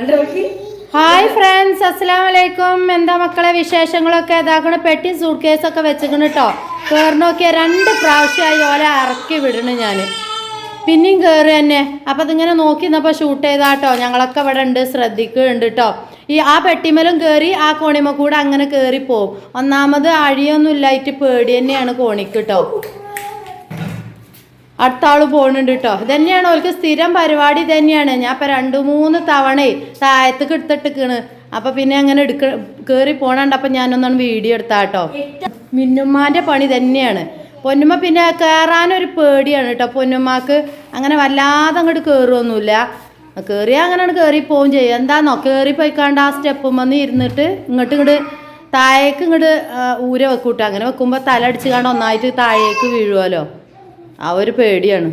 Hi friends അസ്സലാം വലൈക്കും എന്താ മക്കളെ വിശേഷങ്ങളൊക്കെ? ഇതാക്കണ പെട്ടി സൂട്ട് കേസൊക്കെ വെച്ചിക്കണ് കേട്ടോ കയറിനോക്കിയ രണ്ട് പ്രാവശ്യമായി ഓലെ ഇറക്കി വിടണ് ഞാൻ പിന്നെയും കയറി തന്നെ. അപ്പം അതിങ്ങനെ നോക്കി നിന്നപ്പോൾ ഷൂട്ട് ചെയ്താട്ടോ ഞങ്ങളൊക്കെ ഇവിടെ ഉണ്ട് ശ്രദ്ധിക്കുന്നുണ്ട് കേട്ടോ ഈ ആ പെട്ടിമലും കയറി ആ കോണിമ കൂടെ അങ്ങനെ കയറി പോവും. ഒന്നാമത് അഴിയൊന്നും ഇല്ലായിട്ട് പേടി തന്നെയാണ് കോണിക്ക് കേട്ടോ അടുത്ത ആൾ പോകുന്നുണ്ട് കേട്ടോ ഇതന്നെയാണ് ഓൾക്ക് സ്ഥിരം പരിപാടി തന്നെയാണ് ഞാൻ ഇപ്പം രണ്ട് മൂന്ന് തവണ താഴത്തേക്ക് എടുത്തിട്ടിക്കണ് അപ്പം പിന്നെ അങ്ങനെ എടുക്ക കയറി പോണണ്ട് അപ്പം ഞാനൊന്നാണ് വീഡിയോ എടുത്താ കേട്ടോ മിന്നുമ്മാന്റെ പണി തന്നെയാണ് പൊന്നുമ്മ പിന്നെ കയറാനൊരു പേടിയാണ് കേട്ടോ പൊന്നുമ്മക്ക് അങ്ങനെ വല്ലാതെ അങ്ങോട്ട് കയറുമൊന്നുമില്ല കയറിയാൽ അങ്ങനെയാണ് കയറി പോവും ചെയ്യും. എന്താന്നോ? കയറി പോയിക്കാണ്ട് ആ സ്റ്റെപ്പും വന്ന് ഇരുന്നിട്ട് ഇങ്ങോട്ട് ഇങ്ങോട്ട് താഴേക്ക് ഇങ്ങോട്ട് ഊര വെക്കൂട്ടോ. അങ്ങനെ വെക്കുമ്പോൾ തല അടിച്ച് ഒന്നായിട്ട് താഴേക്ക് വീഴുമല്ലോ ആ ഒരു പേടിയാണ്.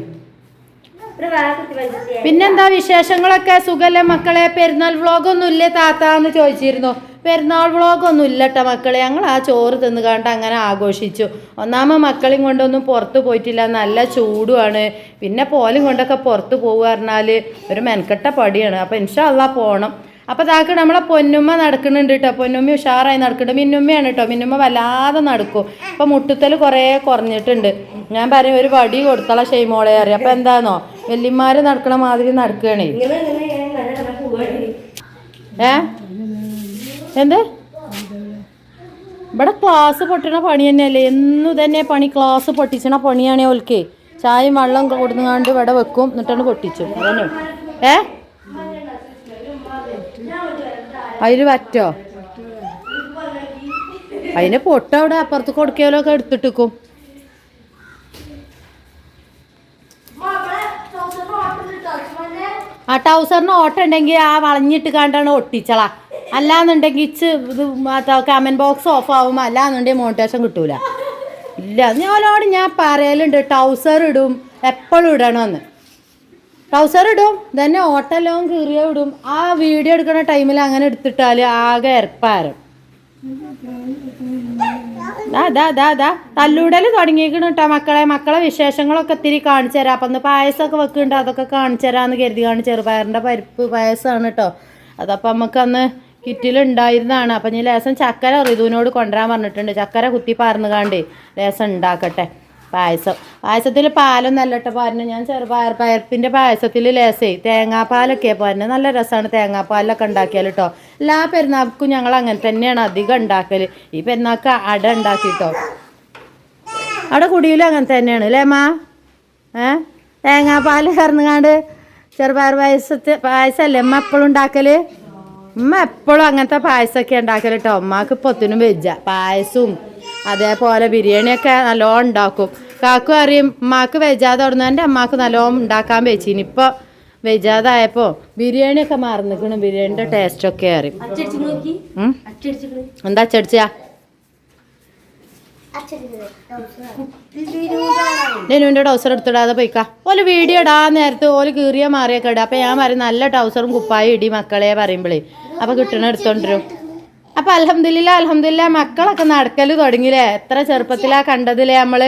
പിന്നെന്താ വിശേഷങ്ങളൊക്കെ? സുഖല്ലേ മക്കളെ? പെരുന്നാൾ വ്ളോഗൊന്നും ഇല്ലേ താത്ത എന്ന് ചോദിച്ചിരുന്നു. പെരുന്നാൾ വ്ളോഗൊന്നും ഇല്ല കേട്ടോ മക്കളെ. ഞങ്ങൾ ആ ചോറ് തിന്ന് കണ്ട് അങ്ങനെ ആഘോഷിച്ചു. ഒന്നാമ മക്കളെയും കൊണ്ടൊന്നും പുറത്ത് പോയിട്ടില്ല. നല്ല ചൂടുമാണ് പിന്നെ പോലും കൊണ്ടൊക്കെ പുറത്ത് പോകുക പറഞ്ഞാൽ ഒരു മെനക്കെട്ട പടിയാണ്. അപ്പം ഇൻഷാല്ല പോകണം അപ്പോൾ താക്ക് നമ്മളെ പൊന്നുമ്മ നടക്കുന്നുണ്ട് കേട്ടോ പൊന്നുമ്മ ഉഷാറായി നടക്കുന്നുണ്ട്. മിന്നുമ്മയാണ് കേട്ടോ മിന്നുമ്മ വല്ലാതെ നടക്കും. ഇപ്പം മുട്ടുത്തൽ കുറേ കുറഞ്ഞിട്ടുണ്ട്. ഞാൻ പറയും ഒരു വടി കൊടുത്തള ഷെയ്മോളെ അറിയാം അപ്പൊ എന്താണോ വല്യമാര് നടക്കണ മാതിരി നടക്കുകയാണേ ഏ? എന്ത്? ഇവിടെ ക്ലാസ് പൊട്ടണ പണി തന്നെയല്ലേ? എന്നു തന്നെ പണി. ക്ലാസ് പൊട്ടിച്ചണ പണിയാണ് ഓൽക്ക്. ചായയും വെള്ളം കൊടുങ്ങാണ്ട് ഇവിടെ വെക്കും. എന്നിട്ടാണ് പൊട്ടിച്ചു. അതന്നെ. ഏ? അതിൽ പറ്റോ? അതിന് പൊട്ട അവിടെ അപ്പുറത്ത് കൊടുക്കലോ ഒക്കെ എടുത്തിട്ടിക്കും. ആ ടൗസറിന് ഓട്ടുണ്ടെങ്കിൽ ആ വളഞ്ഞിട്ട് കണ്ടാണ് ഒട്ടിച്ചളാ. അല്ലാന്നുണ്ടെങ്കിൽ ഇച്ച് ഇത് കമന്റ് ബോക്സ് ഓഫ് ആവും അല്ലാന്നുണ്ടെങ്കിൽ മോണിറ്റേഷൻ കിട്ടൂല. ഇല്ല ഞാനോട് ഞാൻ പറയലുണ്ട് ടൗസർ ഇടും എപ്പോഴും ഇടണമെന്ന് ട്രൗസർ ഇടും തന്നെ ഓട്ടെല്ലാം കീറിയ ഇടും. ആ വീഡിയോ എടുക്കുന്ന ടൈമിൽ അങ്ങനെ എടുത്തിട്ടാൽ ആകെ എരപ്പാരം. ദാ ദാ ദാ തല്ലൂടൽ തുടങ്ങിയേക്കണ് കേട്ടോ മക്കളെ. മക്കളെ വിശേഷങ്ങളൊക്കെ ഇത്തിരി കാണിച്ചു തരാം. അപ്പം ഒന്ന് പായസമൊക്കെ വെക്കുന്നുണ്ട്. അതൊക്കെ കാണിച്ചു തരാമെന്ന് കരുതി കാണി ചെറുപയറിന്റെ പരിപ്പ് പായസമാണ് കേട്ടോ അതപ്പം നമുക്കന്ന് കിറ്റിലുണ്ടായിരുന്നതാണ് അപ്പം ഞാൻ ലേസം ചക്കര റിതുവിനോട് കൊണ്ടുവരാൻ പറഞ്ഞിട്ടുണ്ട്. ചക്കര കുത്തി പാർന്നുകാണ്ട് ലേസം ഉണ്ടാക്കട്ടെ. പായസം. പായസത്തിൽ പാലൊന്നും അല്ല കേട്ടോ ഞാൻ ചെറുപയർ പയർപ്പിന്റെ പായസത്തിൽ ലേസേ. തേങ്ങാപ്പാലൊക്കെ പാരുന്നു നല്ല രസമാണ് തേങ്ങാപ്പാലൊക്കെ ഉണ്ടാക്കിയാൽ കേട്ടോ എല്ലാ പെരുന്നാൾക്കും ഞങ്ങൾ അങ്ങനെ തന്നെയാണ് അധികം ഉണ്ടാക്കൽ ഈ പെരുന്നാൾക്ക് അട ഉണ്ടാക്കിട്ടോ അവിടെ കുടിയിലും അങ്ങനെ തന്നെയാണ് അല്ലേ അമ്മ ഏ? തേങ്ങാപ്പാൽ കറന്നുകാണ്ട് ചെറുപയർ പായസത്തെ പായസമല്ലേ അമ്മ എപ്പോഴും ഉണ്ടാക്കൽ അമ്മ എപ്പോഴും അങ്ങനത്തെ പായസമൊക്കെ ഉണ്ടാക്കൽ കേട്ടോ അമ്മയ്ക്ക് പൊത്തിനും വെജ പായസവും അതേപോലെ ബിരിയാണിയൊക്കെ നല്ലോണം ഉണ്ടാക്കും. കാക്കു അറിയും ഉമ്മാക്ക് വെജാതെ എന്റെ അമ്മാക്ക് നല്ലോണം ഉണ്ടാക്കാൻ വെച്ചിന് ഇപ്പോൾ വെജാതായപ്പോൾ ബിരിയാണിയൊക്കെ മറന്നിക്കണം ബിരിയാണിന്റെ ടേസ്റ്റൊക്കെ അറിയും? എന്താ അച്ചടിച്ചാ? നെനുവിന്റെ ടൗസർ എടുത്തിടാതെ പോയിക്കാ. ഓൽ വീഡിയോ ഇടാ നേരത്തെ ഓൽ കീറിയ മാറിയൊക്കെ ഇടാം. അപ്പം ഞാൻ പറയും നല്ല ടൗസറും കുപ്പായും ഇടി മക്കളെ പറയുമ്പോഴേ അപ്പം കിട്ടണ എടുത്തോണ്ടിരും. അപ്പം അലഹമില്ല അലഹമില്ല മക്കളൊക്കെ നടക്കൽ തുടങ്ങിയില്ലേ? എത്ര ചെറുപ്പത്തിലാ കണ്ടതില്ലേ നമ്മൾ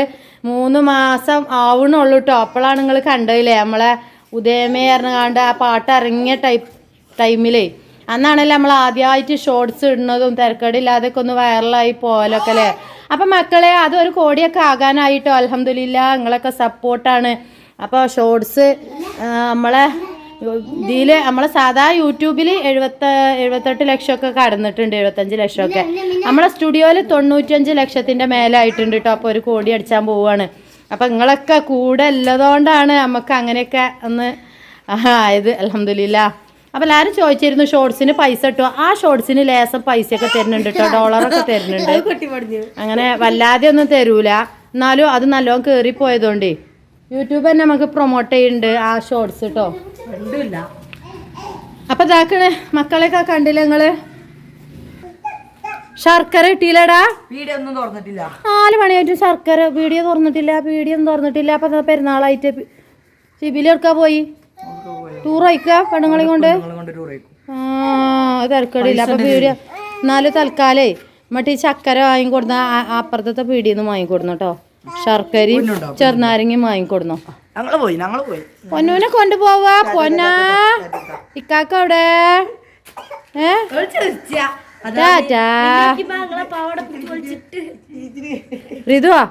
മൂന്ന് മാസം ആവണുള്ളൂ കേട്ടോ അപ്പോഴാണ് നിങ്ങൾ കണ്ടതില്ലേ? നമ്മളെ ഉദയമേ കണ്ട ആ പാട്ട് ഇറങ്ങിയ ടൈപ്പ് ടൈമിലേ. അന്നാണല്ലേ നമ്മൾ ആദ്യമായിട്ട് ഷോർട്സ് ഇടുന്നതും തിരക്കടില്ലാതൊക്കെ ഒന്ന് വൈറലായി പോലൊക്കെ അല്ലേ? അപ്പം മക്കളെ അതൊരു കോടിയൊക്കെ ആകാനായിട്ടോ? അലഹമില്ല നിങ്ങളൊക്കെ സപ്പോർട്ടാണ് അപ്പോൾ ഷോർട്സ് നമ്മളെ ഇതിൽ നമ്മളെ സാധാ യൂട്യൂബിൽ എഴുപത്ത എഴുപത്തെട്ട് ലക്ഷമൊക്കെ കടന്നിട്ടുണ്ട് എഴുപത്തഞ്ച് ലക്ഷമൊക്കെ. നമ്മളെ സ്റ്റുഡിയോയിൽ തൊണ്ണൂറ്റഞ്ച് ലക്ഷത്തിന്റെ മേലായിട്ടുണ്ട് കേട്ടോ അപ്പോൾ ഒരു കോടി അടിച്ചാൻ പോവുകയാണ് അപ്പം നിങ്ങളൊക്കെ കൂടെ ഉള്ളതുകൊണ്ടാണ് നമുക്ക് അങ്ങനെയൊക്കെ ഒന്ന് ആയത് അലഹമില്ല അപ്പോൾ എല്ലാവരും ചോദിച്ചിരുന്നു ഷോർട്സിന് പൈസ കിട്ടുമോ ആ ഷോർട്സിന് ലേസം പൈസയൊക്കെ തരുന്നുണ്ട് കേട്ടോ ഡോളറൊക്കെ തരുന്നുണ്ട്. അങ്ങനെ വല്ലാതെ ഒന്നും തരൂല. എന്നാലും അത് നല്ലോണം കയറിപ്പോയതുകൊണ്ടേ യൂട്യൂബ് തന്നെ നമുക്ക് പ്രൊമോട്ട് ചെയ്യുന്നുണ്ട് ആ ഷോർട്സ് കേട്ടോ അപ്പൊ ഇതാക്കണേ മക്കളെയൊക്കെ കണ്ടില്ല നിങ്ങൾ? ശർക്കര കിട്ടിയില്ലടാ വീഡിയോ ഒന്നും തുറന്നിട്ടില്ല. നാല് മണിയായിട്ട് ശർക്കര വീഡിയോ തുറന്നിട്ടില്ല വീഡിയോ ഒന്നും തുറന്നിട്ടില്ല. അപ്പൊ പെരുന്നാളായിട്ട് സിബിലെടുക്കാ പോയി? ടൂർ അയക്കുക പെണ്ണുങ്ങളെ കൊണ്ട്? ആ തിരക്കടില്ല. അപ്പൊ വീഡിയോ എന്നാലും തൽക്കാലേ മറ്റേ ഈ ചക്കര വാങ്ങിക്കൊടുന്ന അപ്പുറത്തെ പീടിയെന്ന് വാങ്ങിക്കൊടുന്നു കേട്ടോ. ശർക്കരയും ചെറുനാരങ്ങയും വാങ്ങിക്കൊടുന്നു. ഞങ്ങൾ പോയി ഞങ്ങൾ പോയി. പൊന്നൂനെ കൊണ്ടുപോവാ പൊന്നാ. ഇക്കാക്ക അവിടെ? ഏ? ഋതുവാ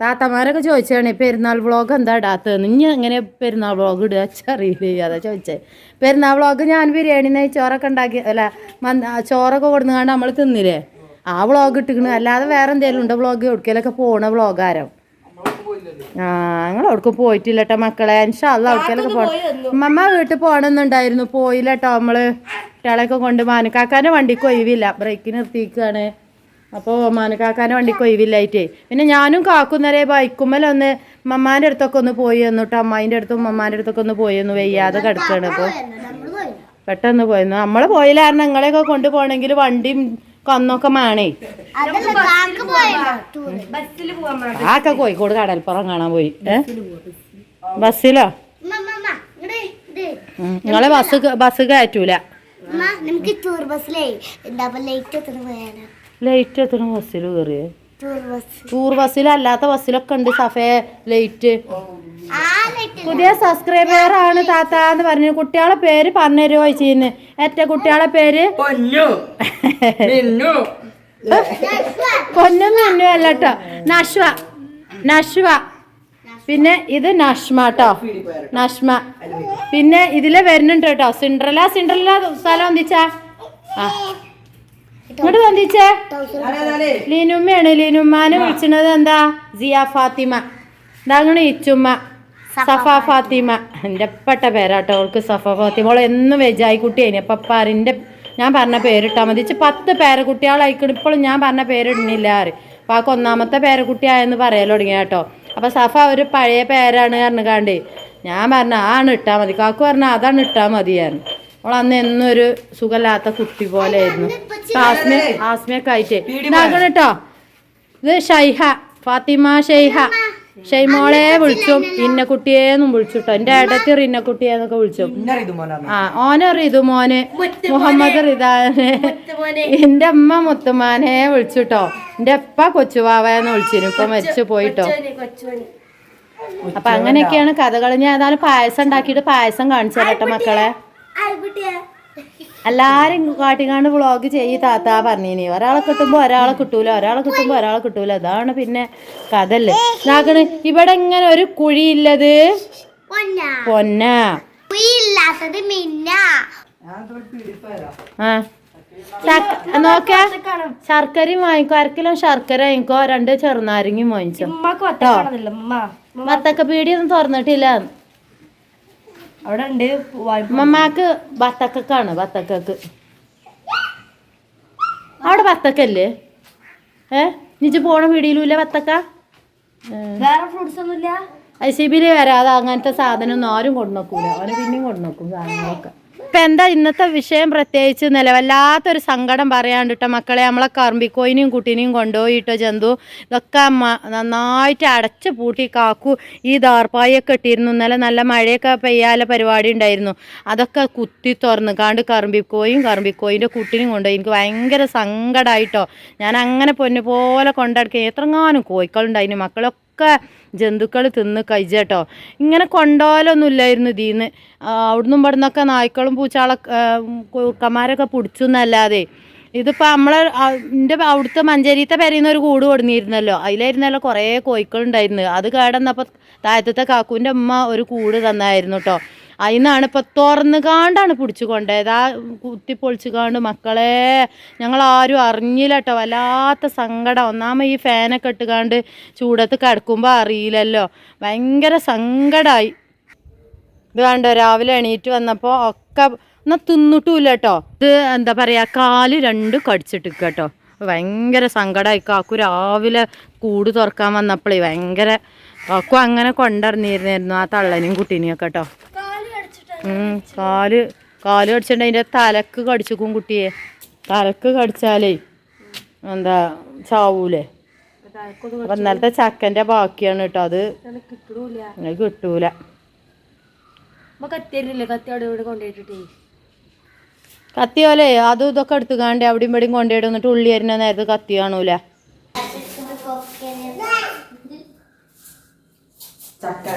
താത്തമാരൊക്കെ ചോദിച്ചാണ് പെരുന്നാൾ വ്ളോഗ് എന്താ ഇടാത്തതെന്ന് ഇനി എങ്ങനെ പെരുന്നാൾ വ്ളോഗ് ഇടുക? അറിയില്ല അതാ ചോദിച്ചേ. പെരുന്നാൾ വ്ളോഗ് ഞാൻ ബിരിയാണി നെയ്ച്ചോറൊക്കെ ഉണ്ടാക്കി അല്ല ചോറൊക്കെ കൊടുന്നുകൊണ്ട് നമ്മൾ തിന്നില്ലേ? ആ വ്ളോഗ് ഇട്ടിക്കണു അല്ലാതെ വേറെ എന്തെങ്കിലും ഉണ്ടോ വ്ളോഗ്? കൊടുക്കലൊക്കെ പോണ വ്ളോഗാരോ? ആ ഞങ്ങൾ അവിടെ പോയിട്ടില്ല കേട്ടോ മക്കളെ ഇൻഷാല്ല അവിടേക്കൊക്കെ പോകണം മമ്മ വീട്ടിൽ പോകണമെന്നുണ്ടായിരുന്നു. പോയില്ല കേട്ടോ നമ്മൾ. കുട്ടികളെയൊക്കെ കൊണ്ട് മാനുക്കാക്കാന്റെ വണ്ടി ഒഴിവില്ല. ബ്രേക്ക് നിർത്തിയിരിക്കുകയാണ്. അപ്പോൾ മാനുക്കാക്കാന്റെ വണ്ടി ഒഴിവില്ലായിട്ടേ. പിന്നെ ഞാനും കാക്കുന്നേരെ ബൈക്കുമ്മലൊന്ന് മമ്മാന്റെ അടുത്തൊക്കെ ഒന്ന് പോയി വന്നു കേട്ടോ അമ്മായിന്റെ അടുത്തും മമ്മാന്റെ അടുത്തൊക്കെ ഒന്ന് പോയി വന്നു. വെയ്യാതെ കിടക്കുകയാണ് ഇപ്പോൾ പെട്ടെന്ന് പോയിരുന്നു നമ്മൾ പോയില്ല കാരണം നിങ്ങളെയൊക്കെ കൊണ്ടുപോകണമെങ്കിൽ വണ്ടിയും കന്നൊക്കെ ആക്ക ആക്കെ കോഴിക്കോട് കടൽപ്പുറം കാണാൻ പോയി. ഏ? ബസ്സിലോ. നിങ്ങളെ ബസ് ബസ് കയറ്റൂല. നമുക്ക് ടൂർ ബസ്സിലേ എന്താ ലേറ്റ് എത്തണ ബസ്സിൽ കയറിയേ ടൂർ ബസ്. ടൂർ ബസ്സിലല്ലാത്ത ബസ്സിലൊക്കെ ഉണ്ട് സഫേ ലൈറ്റ് ആ ലൈറ്റ് പുതിയ സബ്സ്ക്രൈബർ ആണ് താത്ത എന്ന് പറഞ്ഞു. കുട്ടികളെ പേര് പറഞ്ഞു തരുമോ ചോദിച്ചിരുന്നു. ഏറ്റ കുട്ടികളെ പേര്? പൊന്നു. മിന്നു. അല്ല കേട്ടോ നഷ്വ നഷ്വ പിന്നെ ഇത് നഷ്മ കേട്ടോ നഷ്മ പിന്നെ ഇതിലെ വരുന്നുണ്ട് കേട്ടോ സിൻഡ്രല. സിൻഡ്രല സ്ഥലം എന്തിച്ചാ ആ. ഇങ്ങോട്ട് വന്നിച്ചേ? ലീനുമ്മയാണ്. ലീനുമ്മാനെ വിളിച്ചത് എന്താ? സിയ ഫാത്തിമ. ഇതാങ്ങനെ ഇച്ചുമ്മ സഫ ഫാത്തിമ. എന്റെ പെട്ട പേരാട്ടോ. അവൾക്ക് സഫ ഫാത്തിമ. അവൾ എന്നും വെജായി കുട്ടിയായിന്. അപ്പം പാറിന്റെ ഞാൻ പറഞ്ഞ പേരിട്ടാൽ മതി. ഇച്ച് പത്ത് പേരക്കുട്ടികളായിക്കണം. ഇപ്പോഴും ഞാൻ പറഞ്ഞ പേരിടുന്നില്ല ആര് അപ്പം ആ ഒന്നാമത്തെ പേരക്കുട്ടിയായെന്ന് പറയാൻ തുടങ്ങി കേട്ടോ അപ്പം സഫ ഒരു പഴയ പേരാണ് കാരണം ഞാൻ പറഞ്ഞ ആണ് ഇട്ടാൽ മതി. കാക്കു പറഞ്ഞ അതാണ് ഇട്ടാൽ മതിയായിരുന്നു അവൾ അന്ന് എന്നും ഒരു സുഖമില്ലാത്ത കുട്ടി പോലെ ആയിരുന്നു. ആസ്മ ആസ്മിയൊക്കെ ആയിട്ടേ. ഇതാക്കണം കേട്ടോ ഇത് ഷൈഹ. ഫാത്തിമ ഷെയ്ഹ ഷെയ്മോളെ വിളിച്ചും ഇന്നക്കുട്ടിയേന്നും വിളിച്ചു കേട്ടോ എന്റെ ഏടത്തി റിന്നക്കുട്ടിയെന്നൊക്കെ വിളിച്ചു. ആ ഓനെ റിതു മോന്. മുഹമ്മദ് റിദാനെ. എന്റെ അമ്മ മുത്തുമാനെ വിളിച്ചു കേട്ടോ എന്റെ അപ്പ കൊച്ചുവാവയെന്ന് വിളിച്ചിരുന്നു. ഇപ്പൊ മരിച്ചു പോയിട്ടോ. അപ്പൊ അങ്ങനെയൊക്കെയാണ് കഥകൾ ഞാൻ ഏതായാലും പായസം ഉണ്ടാക്കിയിട്ട് പായസം കാണിച്ചു തരട്ടെ മക്കളെ. എല്ലാരും കാട്ടിക്കാണ്ട് വ്ളോഗ് ചെയ്യ് താത്ത പറഞ്ഞിനി. ഒരാളെ കിട്ടുമ്പോ ഒരാളെ കിട്ടൂല ഒരാളെ കിട്ടുമ്പോ ഒരാളെ കിട്ടൂല. അതാണ് പിന്നെ കഥല്ലേ ഇതാക്കണ് ഇവിടെ ഇങ്ങനെ ഒരു കുഴിയില്ലത്? പൊന്ന. നോക്ക. ശർക്കരയും വാങ്ങിക്കോ. അരക്കിലും ശർക്കര വാങ്ങിക്കോ. രണ്ട് ചെറുനാരങ്ങയും വാങ്ങിച്ചോ. വത്തക്ക പീടിയൊന്നും തുറന്നിട്ടില്ല. അവിടെ ഉണ്ട് മമ്മാക്ക് ബത്തക്കാണ് ബത്തക്കക്ക്. അവിടെ ബത്തക്കല്ലേ? ഏ? നിജ പോണ പീടിയിലുമില്ല ബത്തക്ക? വേറെ ഫ്രൂട്ട്സ് ഒന്നുമില്ല? ഐ സി ബിയിൽ വരാതെ അങ്ങനത്തെ സാധനം ഒന്നും ആരും കൊണ്ടുനോക്കൂല. അവന് പിന്നെയും കൊണ്ടുനോക്കും സാധനങ്ങളൊക്കെ. ഇപ്പം എന്താ ഇന്നത്തെ വിഷയം പ്രത്യേകിച്ച് നിലവല്ലാത്തൊരു സങ്കടം പറയാണ്ടിട്ടോ മക്കളെ. നമ്മളെ കറമ്പിക്കോയിനെയും കുട്ടീനെയും കൊണ്ടുപോയിട്ടോ ജന്തു. ഇതൊക്കെ നന്നായിട്ട് അടച്ച് പൂട്ടി കാക്കു. ഈ ദാർപ്പായൊക്കെ ഇട്ടിരുന്നു. ഇന്നലെ നല്ല മഴയൊക്കെ പെയ്യാല പരിപാടി ഉണ്ടായിരുന്നു. അതൊക്കെ കുത്തി തുറന്ന് കാണ്ട് കറമ്പിക്കോയും കറമ്പിക്കോയിന്റെ കുട്ടീനെയും കൊണ്ടുപോയി. എനിക്ക് ഭയങ്കര സങ്കടമായിട്ടോ ഞാൻ അങ്ങനെ പൊന്നു പോലെ കൊണ്ടടക്കുക എത്രങ്ങാനും കോഴിക്കളുണ്ടായിരുന്നു മക്കളൊക്കെ ജന്തുക്കൾ തിന്ന് കഴിച്ചേട്ടോ. ഇങ്ങനെ കൊണ്ടോലൊന്നും ഇല്ലായിരുന്നു ഇതിന്ന് അവിടുന്ന് ഇവിടുന്നൊക്കെ നായ്ക്കളും പൂച്ചാളൊക്കെ കുറുക്കന്മാരൊക്കെ പിടിച്ചു എന്നല്ലാതെ ഇതിപ്പോൾ നമ്മളെ എന്റെ അവിടുത്തെ മഞ്ചേരിത്തെ പെരയുന്ന ഒരു കൂട് കൊടുന്നിരുന്നല്ലോ. അതിലായിരുന്നല്ലോ കുറേ കോഴിക്കളുണ്ടായിരുന്നു അത് കേടന്നപ്പോൾ താഴത്തെ കാക്കുവിന്റെ അമ്മ ഒരു കൂട് തന്നായിരുന്നു കേട്ടോ അതിന്നാണ് ഇപ്പൊ തുറന്നു കാണ്ടാണ് പിടിച്ചു കൊണ്ടത് ആ കുത്തി പൊളിച്ചു കാണ്ട് മക്കളെ ഞങ്ങൾ ആരും അറിഞ്ഞില്ല കേട്ടോ വല്ലാത്ത സങ്കടം. ഒന്നാമത് ഈ ഫാനൊക്കെ ഇട്ടുകാണ്ട് ചൂടത്ത് കിടക്കുമ്പോൾ അറിയില്ലല്ലോ. ഭയങ്കര സങ്കടമായി ഇത് കണ്ടോ രാവിലെ എണീറ്റ് വന്നപ്പോൾ ഒക്കെ എന്നാൽ തിന്നിട്ടുമില്ല കേട്ടോ ഇത് എന്താ പറയുക കാൽ രണ്ട് കടിച്ചിട്ട് കേട്ടോ ഭയങ്കര സങ്കടമായി കാക്കു രാവിലെ കൂട് തുറക്കാൻ വന്നപ്പോഴേ ഭയങ്കര കാക്കു അങ്ങനെ കൊണ്ടിറങ്ങിയിരുന്നായിരുന്നു ആ തള്ളനെയും കുട്ടീനെയും ഒക്കെ കേട്ടോ ഉം, കാൽ കാൽ കടിച്ചിട്ട് അതിന്റെ തലക്ക് കടിച്ചിക്കും കുട്ടിയെ. തലക്ക് കടിച്ചാലേ എന്താ ചാവൂലേ. അപ്പം ഇന്നലത്തെ ചക്കന്റെ ബാക്കിയാണ് കേട്ടോ അത്. കിട്ടൂല. കിട്ടൂല. കത്തിയല്ലേ കത്തി അവിടെ ഇവിടെ കൊണ്ടുപോയിട്ടേ കത്തിയോലെ അതും ഇതൊക്കെ എടുത്തുകാണ്ട് അവിടെയും ഇവിടെയും കൊണ്ടുപോയി എന്നിട്ട് ഉള്ളി അരിഞ്ഞ നേരത്ത് കത്തി കാണൂല. ചക്ക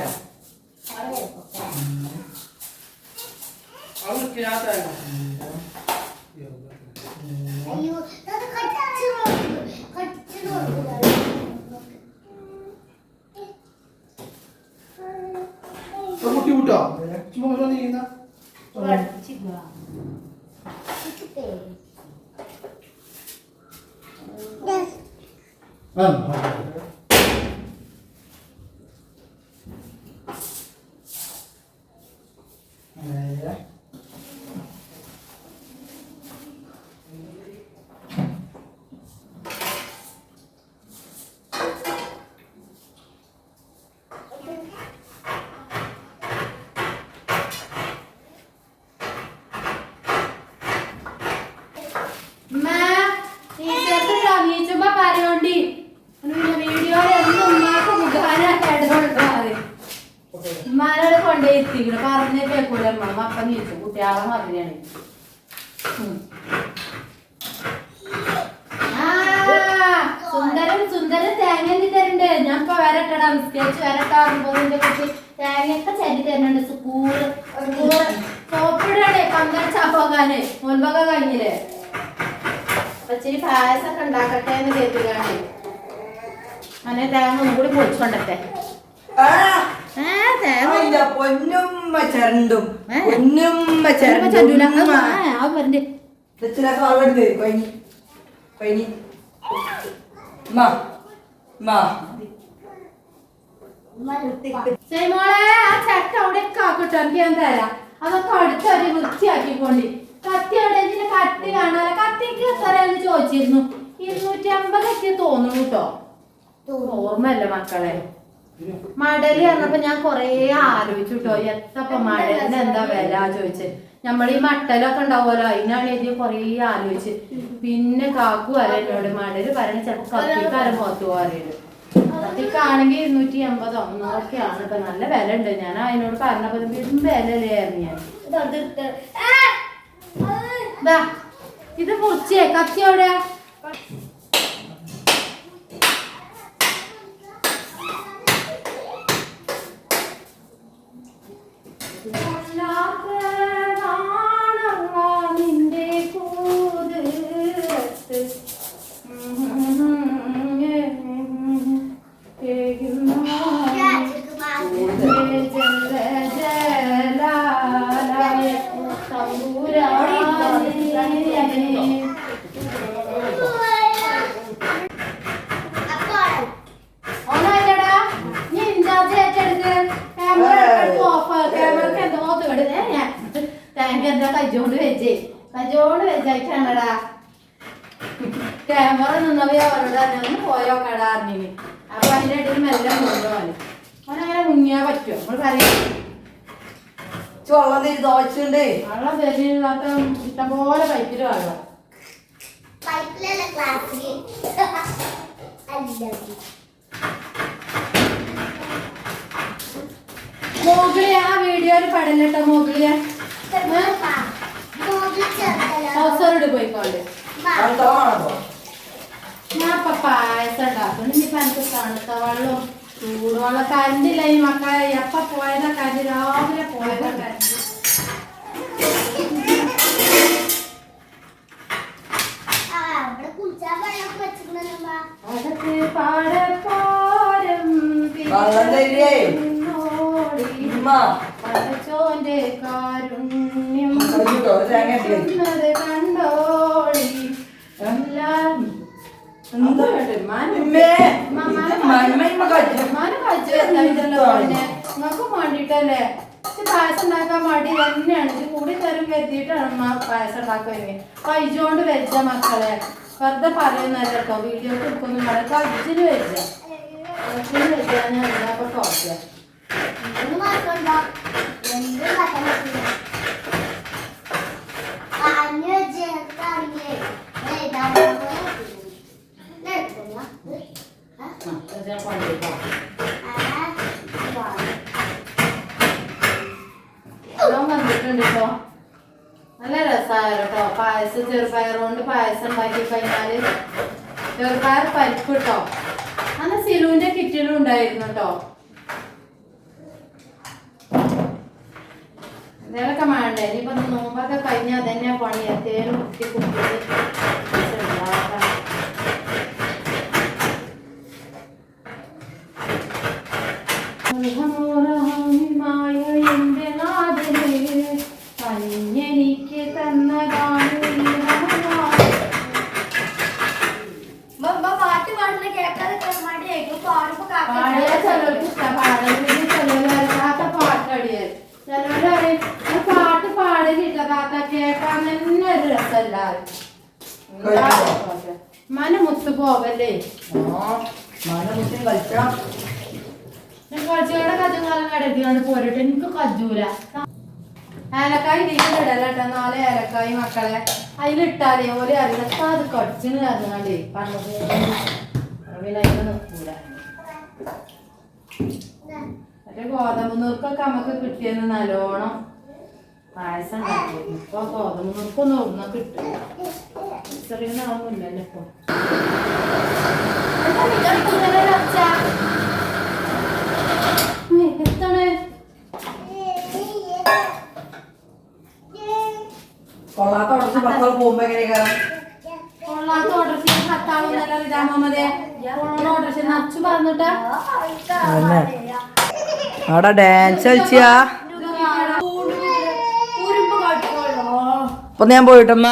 വരട്ടാറുമ്പോ കുറിച്ച് തേങ്ങയൊക്കെ ചരി തരുന്നുണ്ട് സ്കൂൾ സ്കൂൾ സോപ്പിടണേ പങ്കടിച്ചാ പോകാന് മുൻപൊക്കെ കഴിഞ്ഞില്ലേ അപ്പൊ ഇച്ചിരി പായസൊക്കെ ഉണ്ടാക്കട്ടെ എന്ന് കേൾക്കുകയാണ് അങ്ങനെ തേങ്ങ ഒന്നും കൂടി അതിന്റെ പൊന്നുമ്മ ചരണ്ടും? പൊന്നുമ്മ ചരണ്ടും ആ, വരണ്ട്. വളവെടുത്ത് പനി പനി മാ മാ മോളെ ആ ചട്ട ഞാൻ അതൊക്കെ അവിടെ ചോദിച്ചിരുന്നു ഇരുന്നൂറ്റി അമ്പത് എത്തി തോന്നുന്നു കേട്ടോ. ഓർമ്മല്ല മക്കളെ. മടൽ പറഞ്ഞപ്പോ ഞാൻ കൊറേ ആലോചിച്ചു കേട്ടോ. എത്തപ്പ മടലിന് എന്താ വില ചോദിച്ചത് നമ്മൾ ഈ മട്ടലൊക്കെ ഉണ്ടാവുമല്ലോ അതിനാണ് ഇത് കൊറേ ആലോചിച്ച്. പിന്നെ കാക്കു വരെ എന്നോട് മടൽ പറഞ്ഞ ചിലപ്പോ കത്തിക്കാരൻ പോത്തു കത്തിക്കാണെങ്കിൽ ഇരുന്നൂറ്റി എൺപതോ ആണ് ഇപ്പൊ നല്ല വില ഉണ്ട് ഞാൻ അതിനോട് പറഞ്ഞപ്പോ വീണ്ടും വില അല്ലായിരുന്നു ഞാൻ. ഇത് പൊച്ചിയെ കത്തി എവിടെയാ? കജ്ജോണ്ട് വെച്ചേ. കജ്ജോണ്ട് വെച്ചായിട്ടാണടാ ക്യാമറ നിന്നവയെ അവരോട് തന്നെ ഒന്ന് പോയോ കടാ അറിഞ്ഞിന് അപ്പൊ അതിന്റെ ഇടയിൽ മെല്ലെ കൊണ്ടുപോകാൻ അവനങ്ങനെ മുങ്ങിയാ പറ്റുമോ നമ്മൾ പറയാം. വെള്ളം തരി ദോശയുണ്ടേ. വെള്ളം തരുന്നില്ലാത്ത ഇഷ്ടംപോലെ പൈപ്പിൽ വെള്ളം. മോഗിളി ആ വീഡിയോയിൽ പടലട്ടോ മോഗിളിയെ ഹൗസറോട് പോയിക്കോണ്ട് ഞാൻ ഇപ്പൊ പായസം ഉണ്ടാക്കുന്നു ഇനിയിപ്പൊ എനിക്ക് തണുത്ത വെള്ളം ചൂടുവെള്ളം കരണ്ടില്ല ഈ മക്കളെ എപ്പ പോയതാ കരണ്ട് രാവിലെ പോയതാ കരണ്ട് അകത്ത് പാടപ്പോരം. പടച്ചോന്റെ കാരുണ്യം നിങ്ങൾക്ക് വേണ്ടിട്ടല്ലേ? പായസം ഉണ്ടാക്കാൻ മടി തന്നെയാണ്. ഇത് കൂടി തരും കരുതിയിട്ടാണ് പായസം ഉണ്ടാക്കുന്നത് കഴിച്ചുകൊണ്ട് വെച്ച മക്കളെ. വെറുതെ പറയുന്നല്ല കേട്ടോ. വീഡിയോ എടുക്കൊന്നും വേണ്ട കഴിച്ചിന് വെച്ച. കഴിച്ചിന് വെച്ചാൽ ഞാൻ എന്താ ടോപ്പിയ എന്ത് മാറ്റമുണ്ടോ എന്ത് മാറ്റം പറ്റില്ല അഞ്ഞു വെച്ചാണെങ്കിൽ ഞാൻ വന്നിട്ടുണ്ട് നല്ല രസമായിരുന്നു കേട്ടോ പായസം ചെറുപയർ കൊണ്ട് പായസം ഉണ്ടാക്കി കഴിഞ്ഞാൽ. ചെറുപയർ പരിപ്പ് കേട്ടോ അന്ന് സിലുവിന്റെ കിറ്റിലും ഉണ്ടായിരുന്നു കേട്ടോ എന്തേലൊക്കെ വേണ്ടേ ഇനിയിപ്പൊ നോമ്പൊക്കെ കഴിഞ്ഞാൽ അതന്നെ പണി. എന്തേലും കുട്ടി കുത്തിയിട്ട് കജുകാലം കടത്തിക്കൊണ്ട് പോരട്ടെ. എനിക്ക് കജൂല. ഏലക്കായി ഇതിലിടലട്ടോ നാല് ഏലക്കായി മക്കളെ. അതിലിട്ടാലേ ഓരോ അറിയാത്ത അത് കടിച്ചിന് കറങ്ങാണ്ടേ പറഞ്ഞത് മറ്റേ ഗോതമ്പ് നുറുക്കൊക്കെ നമുക്ക് കിട്ടിയെന്ന് നല്ലോണം പായസം ഇപ്പൊ ഗോതമ്പ് നുറുക്കൊന്നും ഒന്നും കിട്ടില്ല ചെറിയൊന്നാവുന്നില്ലല്ലോ ഇപ്പൊ എന്താ നിങ്ങൾക്ക് ഇങ്ങനെ ഒരു ഒച്ച? ഉം, എത്താണ് കൊള്ളാത്ത ഓർഡർ മക്കൾ പോകുമ്പോ എങ്ങനെ കയറാം കൊള്ളാത്ത ഓർഡർ ഹത്താവുന്നല്ല റിജാ മുഹമ്മദേ കൊള്ളാത്ത ഓർഡർ നച്ചു പറഞ്ഞിട്ടാ. അവിടെ ഡാൻസ് കളിച്ചാ? അപ്പൊ ഞാൻ പോയിട്ടമ്മ.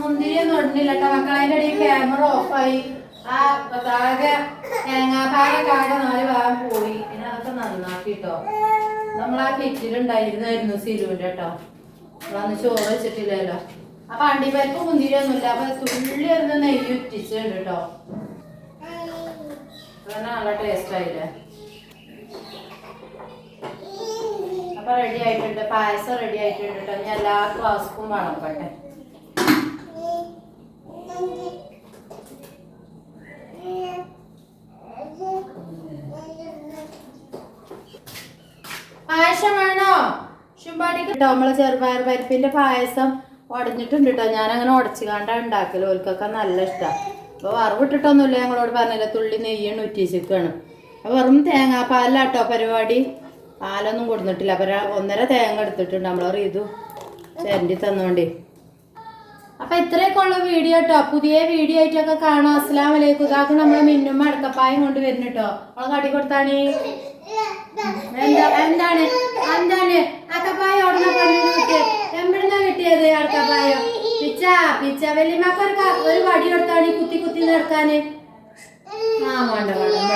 മുന്തിരിയൊന്നും ഇടുന്നില്ല കേട്ടോ മക്കളെ അതിന്റെ ഇടയിൽ ക്യാമറ ഓഫായി ആ തേങ്ങാപ്പാലൊക്കെ ആകെ നാല് ഭാഗം പോയി പിന്നെ അതൊക്കെ നന്നാക്കി കേട്ടോ നമ്മളാ കിറ്റിലുണ്ടായിരുന്നായിരുന്നു സിരുവിന്റെ കേട്ടോ നമ്മളന്ന് ചോറ് വെച്ചിട്ടില്ലല്ലോ. അപ്പൊ അണ്ടിപ്പരിപ്പ് മുന്തിരിയൊന്നുമില്ല. അപ്പൊ തുള്ളി ഒന്ന് നെയ്യ് ഉറ്റിച്ചുണ്ട് കേട്ടോ നല്ല ടേസ്റ്റ് ആയില്ലേ? അപ്പൊ റെഡി ആയിട്ടുണ്ട്. പായസം റെഡി ആയിട്ടുണ്ട് കേട്ടോ ഞാൻ എല്ലാ ക്ലാസ്ക്കും വളർപ്പട്ടെ പായസം വേണോ? ശുമ്പാടിക്ക് കേട്ടോ നമ്മളെ ചെറുപയർ പരിപ്പിന്റെ പായസം ഉടഞ്ഞിട്ടുണ്ട് കേട്ടോ ഞാനങ്ങനെ ഉടച്ചു കണ്ടാ ഉണ്ടാക്കൽ. ഓൽക്കൊക്കെ നല്ല ഇഷ്ടമാണ് അപ്പൊ വറവിട്ടിട്ടൊന്നുമില്ല. ഞങ്ങളോട് പറഞ്ഞില്ല തുള്ളി നെയ്യാണ് ഉറ്റിച്ചിരിക്കണം അപ്പൊ വെറും തേങ്ങാപ്പാലാട്ടോ പരിപാടി. പാലൊന്നും കൊടുത്തിട്ടില്ല അപ്പൊ ഒന്നര തേങ്ങ എടുത്തിട്ടുണ്ട്. നമ്മളെ റീതു ചേരണ്ടി തന്നോണ്ടേ. അപ്പൊ ഇത്രയൊക്കെ ഉള്ള വീഡിയോ കേട്ടോ പുതിയ വീഡിയോ ആയിട്ടൊക്കെ കാണാം. അസ്ലാം വലൈക്കും ഇതാക്കും നമ്മളെ മിന്നും അടക്കപ്പായം കൊണ്ട് വരുന്നുട്ടോ. അവളെ കടി കൊടുത്താണേ? എന്താ എന്താണ്? എന്താണ്? അക്കപ്പായ പറഞ്ഞു കിട്ടിയ എവിടുന്നാ കിട്ടിയത് അടക്കപ്പായോ പിച്ച പിച്ച വല്യമ്മക്ക് ഒരു വടി കൊടുത്താണ് കുത്തി കുത്തി നടക്കാന്. ആ വേണ്ട വേണ്ട.